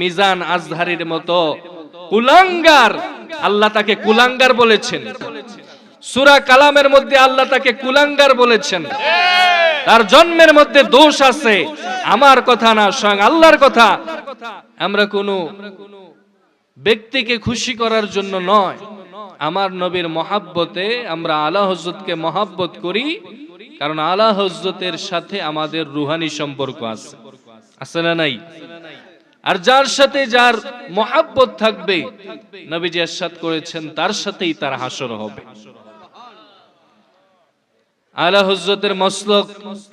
মিজান আজহারির মতো কুলাঙ্গার, আল্লাহ তাকে কুলাঙ্গার বলেছেন। সুরা কালামের মধ্যে আল্লাহ তাকে কুলাঙ্গার বলেছেন। তার জন্মের মধ্যে দোষ আছে, আমার কথা না, স্বয়ং আল্লাহর কথা। আমরা কোনো ব্যক্তিকে খুশি করার জন্য নয়। আমার নবীর মহাব্বতে আমরা আলা হজরতকে মহাব্বত করি, কারণ আলা হজরতের সাথে আমাদের রুহানি সম্পর্ক আছে। আছে না নাই? আর যার সাথে যার মহাব্বত থাকবে, নবীজি এরশাদ করেছেন, তার সাথেই তার হাসর হবে। আলা হজরতের মসলক,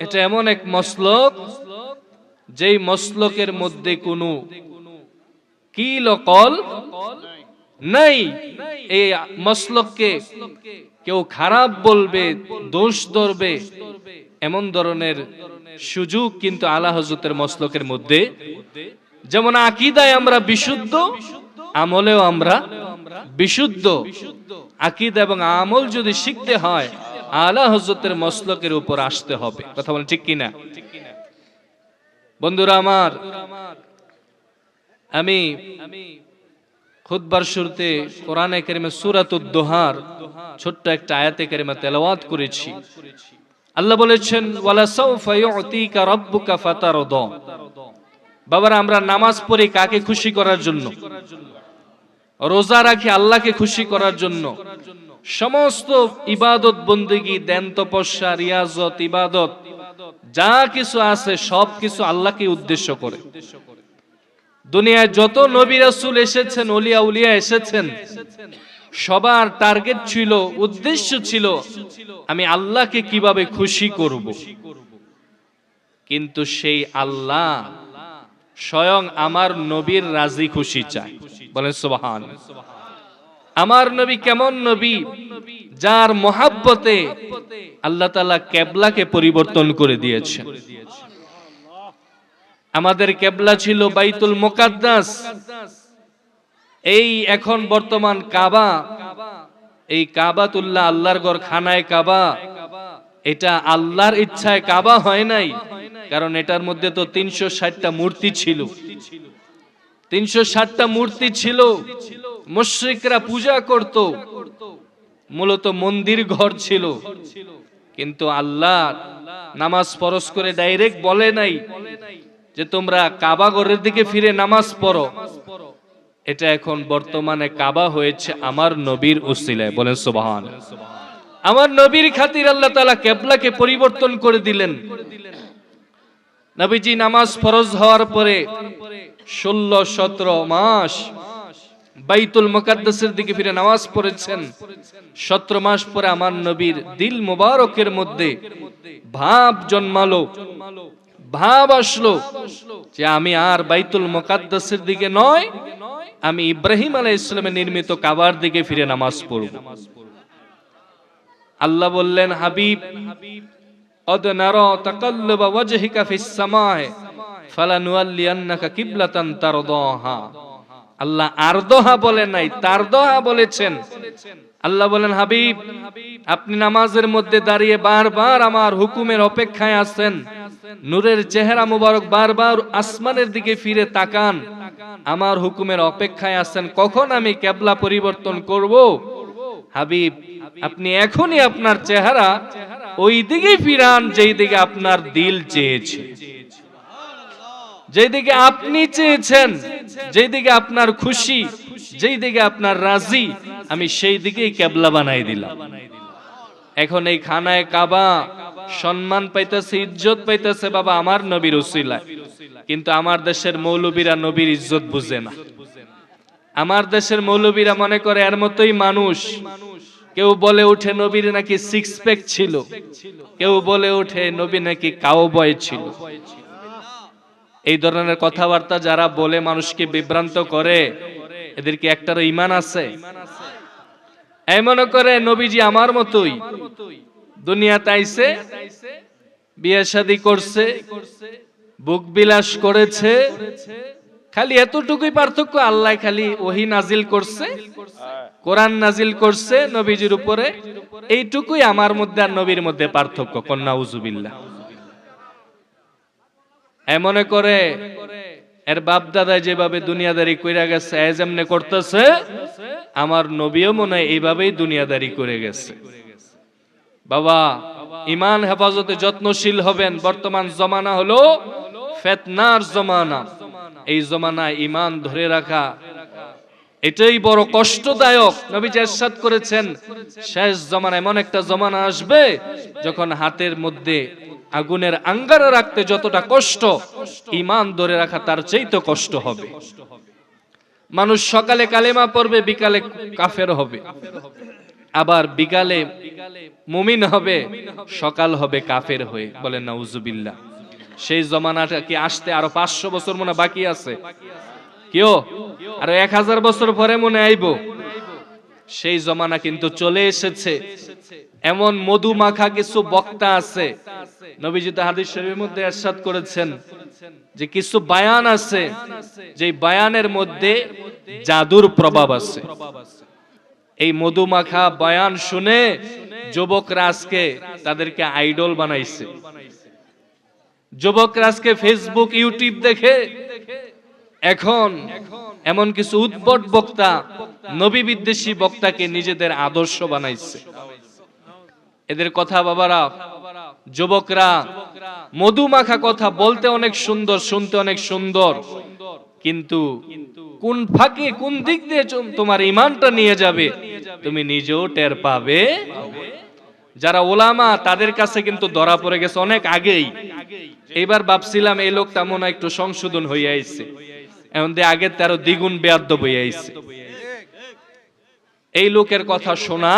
এটা এমন এক মসলক, যেই মসলকের মধ্যে কোনো কিল ও কল নাই। এই মসলককে কেউ খারাপ বলবে, দোষ ধরবে, এমন ধরনের সুযোগ কিন্তু আলা হজরতের মসলকের মধ্যে যেমন আকিদায় আমরা বিশুদ্ধ, আমলেও আমরা বিশুদ্ধ। আকিদা এবং আমল যদি শিখতে হয়, আলা হজরতের মসলকের উপর আসতে হবে। কথা বলেন ঠিক কিনা? বন্ধুরা আমার, আমি খুদবার শুরুতে কোরআনে কারিমে সূরাতুদ দোহার ছোট্ট একটা আয়াতে কারিমা তেলাওয়াত করেছি। আল্লাহ বলেছেন, ওয়ালা সাউফা ইউতিকা রাব্বুকা ফাতারদা। বাবারা, আমরা নামাজ পড়ি কাকে খুশি করার জন্য? রোজা রাখি আল্লাহকে খুশি করার জন্য। সমস্ত ইবাদত বন্দেগি, দেন তপস্যা, রিয়াজত, ইবাদত, যা কিছু আছে সব কিছু আল্লাহকে উদ্দেশ্য করে। দুনিয়ায় যত নবী রাসূল এসেছেন, ওলিয়া উলিয়া এসেছেন, সবার টার্গেট ছিল, উদ্দেশ্য ছিল, আমি আল্লাহকে কীভাবে খুশি করব? কিন্তু সেই আল্লাহ স্বয়ং আমার নবীর রাজি খুশি চায় বলেন সুবহান। আমার নবী কেমন নবী? যার মহাব্বতে আল্লাহ তাআলা কেবলাকে পরিবর্তন করে দিয়েছে আমাদের কেবলা ছিল বাইতুল মোকাদ্দাস। এই এখন বর্তমান কাবা। এই কাবাতুল্লাহ আল্লাহর ঘর খানায় কাবা। এটা আল্লাহর ইচ্ছায় কাবা হয় নাই, কারণ এটার মধ্যে তো তিনশো ষাটটা মূর্তি ছিল। তিনশো ষাটটা মূর্তি ছিল, মুশ্রিকরা পূজা করত, মূলত মন্দির ঘর ছিল। কিন্তু আল্লাহ নামাজ ফরজ করে ডাইরেক্ট বলে নাই যে তোমরা কাবা ঘরের দিকে ফিরে নামাজ পড়ো। এটা এখন বর্তমানে কাবা হয়েছে আমার নবীর উসিলায়। বলেন সুবহান আমার নবীর খাতির আল্লাহ তাআলা কেবলাকে পরিবর্তন করে দিলেন। নবীজি নামাজ ফরজ হওয়ার পরে ষোলো, সতেরো মাস বাইতুল মুকাদ্দাসের দিকে ফিরে নামাজ পড়েছেন। সতেরো মাস পরে আমার নবীর দিল মুবারকের মধ্যে ভাব জন্মালো। ভাব আসলো যে আমি আর বাইতুল মুকাদ্দাসের দিকে নয়, আমি ইব্রাহিম আলাইহিস সালামের নির্মিত কাবার দিকে ফিরে নামাজ পড়ব। আল্লাহ বললেন হাবিব قد نرى تقلب وجهك في السماء فلنولينك قبلة ترضاها আল্লাহ আরদোহা বলেন নাই তারদোহা বলেছেন আল্লাহ বলেন হাবিব আপনি নামাজের মধ্যে দাঁড়িয়ে বারবার আমার হুকুমের অপেক্ষায় আছেন নূরের চেহারা মুবারক বারবার আসমানের দিকে ফিরে তাকান আমার হুকুমের অপেক্ষায় আছেন কখন আমি কেবলা পরিবর্তন করব হাবিব আপনি এখনই আপনার চেহারা ওই দিকে ফিরান যেই দিকে আপনার দিল চেয়েছে। যেই দিকে আপনি চেয়েছেন যেই দিকে আপনার খুশি যেই দিকে আপনার রাজি, আমি সেই দিকেই কেবলা বানাই দিলাম। এখন এই খানায় কাবা, সম্মান পাইতেছে, ইজ্জত পাইতেছে বাবা আমার নবীর উসিলায়। কিন্তু আমার দেশের মৌলবীরা নবীর ইজ্জত বুঝে না। আমার দেশের মৌলবীরা মনে করে এর মতোই মানুষ। কেউ বলে উঠে নবীর নাকি সিক্স প্যাক ছিল। কেউ বলে উঠে নবী নাকি কাউ বয় ছিল। এই ধরনের কথাবার্তা যারা বলে মানুষকে বিভ্রান্ত করে এদেরকে একটারও ইমান আছে? এই মনে করে নবীজি আমার মতোই। দুনিয়াতে আইছে, বিয়ে শাদি করছে, বুক বিলাস করেছে খালি এতটুকুই পার্থক্য, আল্লাহ খালি ওহি নাজিল করছে, কোরআন নাজিল করছে নবীজির উপরে। এইটুকুই আমার মধ্যে আর নবীর মধ্যে পার্থক্য কন্যা উজুবিল্লাহ এমনে করে, এর বাপ দাদা যেভাবে দুনিয়াদারি কইরা গেছে যেমনে করতেছে, আমার নবীও মনে এইভাবেই দুনিয়াদারি করে গেছে। বাবা, ইমান হেফাজতে যত্নশীল হবেন, বর্তমান জমানা হলো ফেতনার জমানা। এই জমানায় ইমান ধরে রাখা। এটাই বড় কষ্টদায়ক। নবী এরশাদ করেছেন, শেষ জমানা এমন একটা জমানা আসবে, যখন হাতের মধ্যে আগুনের আঙ্গারা রাখতে যতটা কষ্ট ইমান ধরে রাখা তার চাইতে কষ্ট হবে। মানুষ সকালে কালেমা পড়বে, বিকালে কাফের হবে। আবার বিকালে মুমিন হবে, সকাল হবে কাফের হয়ে। বলেন, নাউজুবিল্লাহ। সেই জমানাটা কি আসতে আরও পাঁচশো বছর মনে বাকি আছে? কেউ আরও এক হাজার বছর পরে মনে আইব। সেই জমানা কিন্তু চলে এসেছে। এমন মধু মাখা কিছু বক্তা আছে, নবীজি হাদিস শরীফের মধ্যে এরশাদ করেছেন, যে কিছু বায়ান আছে যে বায়ানের মধ্যে জাদুর প্রভাব আছে। এই মধুমাখা বায়ান শুনে যুবকরা আজকে তাদেরকে আইডল বানাইছে। যুবকরা আজকে ফেসবুক ইউটিউব দেখে এখন এমন কিছু উদ্ভট বক্তা, নবী বিদ্বেষী বক্তাকে নিজেদের আদর্শ বানাইছে। এদের কথা বাবারা, যুবকরা, মধুমাখা কথা বলতে অনেক সুন্দর, শুনতে অনেক সুন্দর, কিন্তু কোন ফাঁকে, কোন দিক দিয়ে তোমার ইমানটা নিয়ে যাবে, তুমি নিজেও টের পাবে। যারা ওলামা, তাদের কাছে কিন্তু ধরা পড়ে গেছে অনেক আগেই। এইবার ভাবছিলাম এই লোকটা মনে একটু সংশোধন হয়ে আইছে। এমন দিয়ে আগের তেরো দ্বিগুণ বেয়াদ্দ হয়ে আইছে। এই লোকের কথা শোনা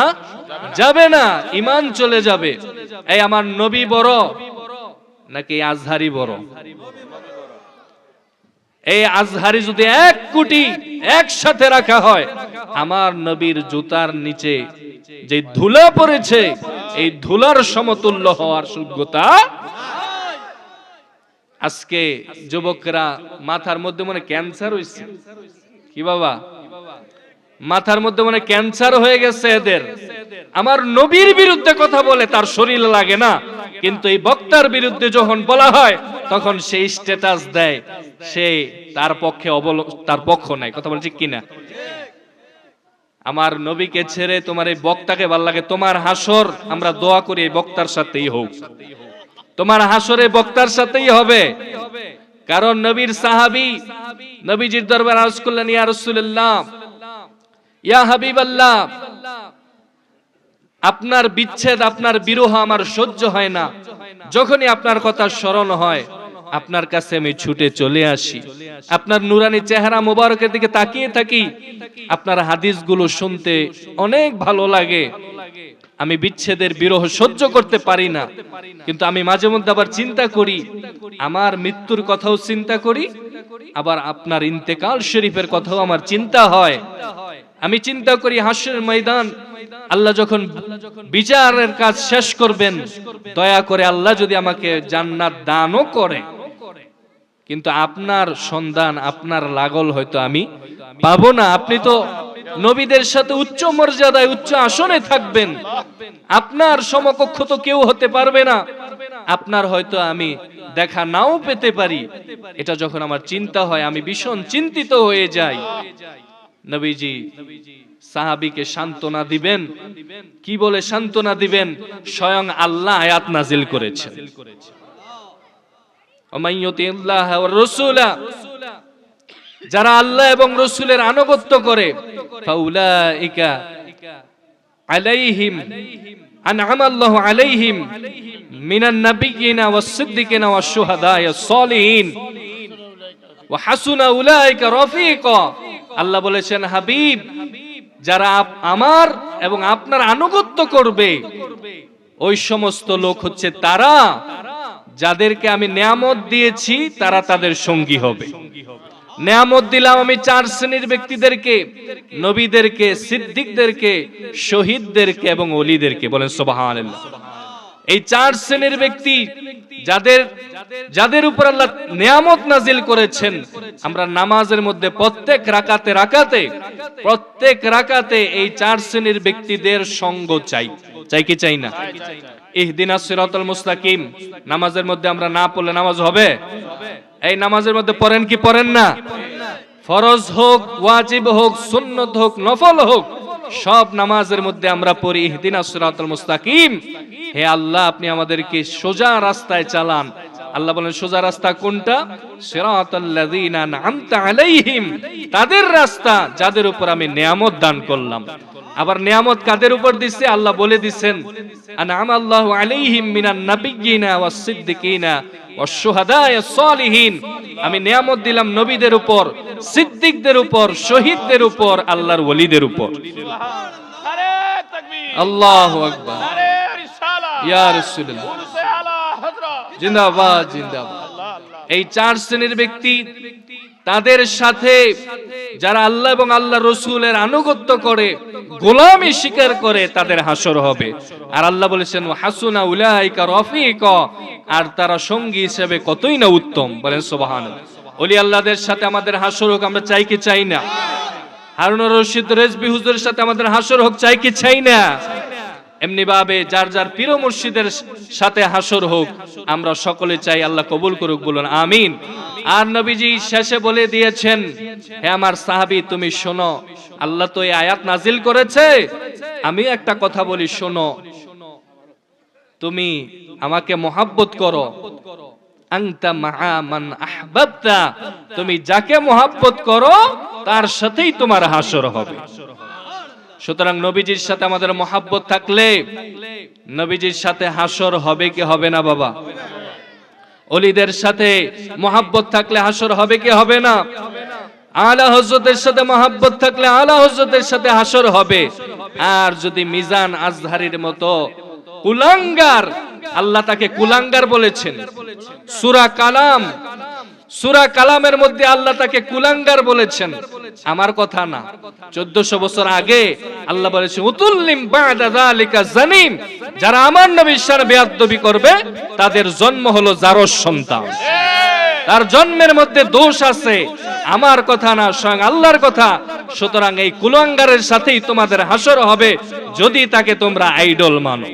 যাবে না ইমান চলে যাবে। এই আমার নবী বড়, নাকি আজহারি বড়? এই আজহারি যদি এক কোটি একসাথে রাখা হয়, আমার নবীর জুতার নিচে যে ধুলা পড়েছে, এই ধুলার সমতুল্য হওয়ার যোগ্যতা আজকে যুবকরা মাথার মধ্যে মনে ক্যান্সার হয়েছে কি বাবা? মাথার মধ্যে মনে ক্যান্সার হয়ে গেছে এদের। আমার নবীর বিরুদ্ধে কথা বলে তার শরীর লাগে না। কিন্তু এই বক্তার বিরুদ্ধে যখন বলা হয়, তখন সেই স্ট্যাটাস দেয়। সে তার পক্ষে অবল, তার পক্ষ নাই। কথা বলছি কিনা? আমার নবীকে ছেড়ে তোমার এই বক্তাকে ভালো লাগে। তোমার হাসর, আমরা দোয়া করি এই বক্তার সাথেই হোক। তোমার হাসরে বক্তার সাথেই হবে। কারণ নবীর সাহাবি নবীজির দরবার আরজ করলেন, ইয়া রাসূলুল্লাহ, ইয়া হাবিবাল্লাহ, আপনার বিচ্ছেদ, আপনার বিরহ আমার সহ্য হয় না। যখনই আপনার কথা স্মরণ হয়, আপনার কাছে আমি ছুটে চলে আসি। আপনার নুরানি চেহারা মোবারকের দিকে তাকিয়ে থাকি। আপনার হাদিসগুলো শুনতে অনেক ভালো লাগে। আমি বিচ্ছেদের বিরহ সহ্য করতে পারি না। কিন্তু আমি মাঝে মধ্যে আবার চিন্তা করি, আমার মৃত্যুর কথাও চিন্তা করি, আবার আপনার ইন্তেকাল শরীফের কথাও আমার চিন্তা হয়। আমি চিন্তা করি হাস্যের ময়দান, আল্লাহ যখন বিচারের কাজ শেষ করবেন, দয়া করে আল্লাহ যদি আমাকে জান্নাত দানও করে। কিন্তু আপনার সন্ধান আপনার লাগল হয়তো আমি পাবো না। আপনি তো নবীদের সাথে উচ্চ মর্যাদায়, উচ্চ আসনে থাকবেন। আপনার সমকক্ষ তো কেউ হতে পারবে না। আপনার হয়তো আমি দেখা নাও পেতে পারি। এটা যখন আমার চিন্তা হয়, আমি ভীষণ চিন্তিত হয়ে যাই। নবীজি সাহাবিকে সান্ত্বনা দিবেন। কি বলে সান্ত্বনা দিবেন? স্বয়ং আল্লাহ আয়াত নাজিল করেছেন। রাসূলা। যারা আল্লাহ এবং রসুলের আনুগত্য করে আল্লাহ বলেছেন, হাবিব, যারা আমার এবং আপনার আনুগত্য করবে, ওই সমস্ত লোক হচ্ছে তারা যাদেরকে আমি নিয়ামত দিয়েছি, তারা তাদের সঙ্গী হবে। নেয়ামত দিলাম আমি চার শ্রেণির ব্যক্তিদেরকে নবীদেরকে সিদ্দিকদেরকে শহীদদেরকে এবং অলিদেরকে। বলেন সুবহানাল্লাহ। এই চার শ্রেণির ব্যক্তি যাদের যাদের উপর আল্লাহ নিয়ামত নাজিল করেছেন, আমরা নামাজের মধ্যে প্রত্যেক রাকাতে রাকাতে, প্রত্যেক রাকাতে এই চার শ্রেণির ব্যক্তিদের সঙ্গ চাই। চাই কি চাই না? ইহদিনা সিরাতাল মুস্তাকিম। নামাজের মধ্যে আমরা না পড়লে নামাজ হবে? এই নামাজের মধ্যে পড়েন কি পড়েন না? ফরজ হোক, ওয়াজিব হোক, সুন্নত হোক, নফল হোক সব নামাজের মধ্যে আমরা পড়ি, ইহদিনা সিরাতাল মুস্তাকিম। হে আল্লাহ, আপনি আমাদেরকে সোজা রাস্তায় চালান। আল্লাহ বলেন, সোজা রাস্তা কোনটা? সিরাতাল্লাযীনা আন'আমতা আলাইহিম। তাদের রাস্তা যাদের উপর আমি নিয়ামত দান করলাম। আবার নিয়ামত কাদের উপর দিচ্ছে? আল্লাহ বলে দিচ্ছেন আন'আম আল্লাহু আলাইহিম মিনান নাবিয়্যিনা ওয়াস সিদ্দিকিনা ওয়াস শুহাদায়ে সালিহিন। আমি নিয়ামত দিলাম নবীদের উপর সিদ্দিকদের উপর শহীদদের উপর আল্লাহর ওলিদের উপর। আল্লাহ আকবার। ইয়া রাসূলুল্লাহ। জিন্দাবাদ জিন্দাবাদ। এই চার শ্রেণির ব্যক্তি তাদের সাথে যারা আল্লাহ এবং আল্লাহ রসুলের আনুগত্য করে, গোলামি স্বীকার করে তাদের হাসর হবে। আর আল্লাহ বলেছেন হাসুনা উলাইকা রফিক। আর তারা সঙ্গী হিসেবে কতই না উত্তম, বলেন সোবাহান ওলি আল্লাহদের সাথে আমাদের হাসর হোক, আমরা চাই কি চাই না? হারুন রশিদ রেজবি হুজুরের সাথে আমাদের হাসর হোক, চাই কি চাই না? এমনি ভাবে যার যার পীর মুর্শিদের সাথে হাসর হোক, আমরা সকলে চাই আল্লাহ কবুল করুক, বলুন আমিন। আর নবীজি শেষে বলে দিয়েছেন, হে আমার সাহাবী, তুমি শোনো, আল্লাহ তো এই আয়াত নাজিল করেছে। আমি একটা কথা বলি, শোনো, তুমি আমাকে মহাব্বত করো। আংতা মাহা মান আহবাবতা, তুমি যাকে মহাব্বত করো, তার সাথেই তোমার হাসর হবে। সুতরাং নবীজির সাথে আমাদের মহাব্বত থাকলে নবীজির সাথে হাসর হবে কি হবে না বাবা? অলিদের সাথে মহাব্বত থাকলে হাসর হবে কি হবে না? আলা হজরতের সাথে মহাব্বত থাকলে আলা হজরতের সাথে হাসর হবে। আর যদি মিজান আজহারির মতো কুলাঙ্গার, আল্লাহ তাকে কুলাঙ্গার বলেছেন। সুরা কালাম, সুরা কালামের মধ্যে আল্লাহ তাকে কুলাঙ্গার বলেছেন। আমার কথা না। চোদ্দশো বছর আগে আল্লাহ বলেছেন উতুল্লিম যালিকা যারা আমার নবীর সাথে বেয়াদবি করবে, তাদের জন্ম হলো জারস সন্তান। তার জন্মের মধ্যে দোষ আছে। আমার কথা না, স্বয়ং আল্লাহর কথা। সুতরাং এই কুলঙ্গারের সাথেই তোমাদের হাসর হবে, যদি তাকে তোমরা আইডল মানো।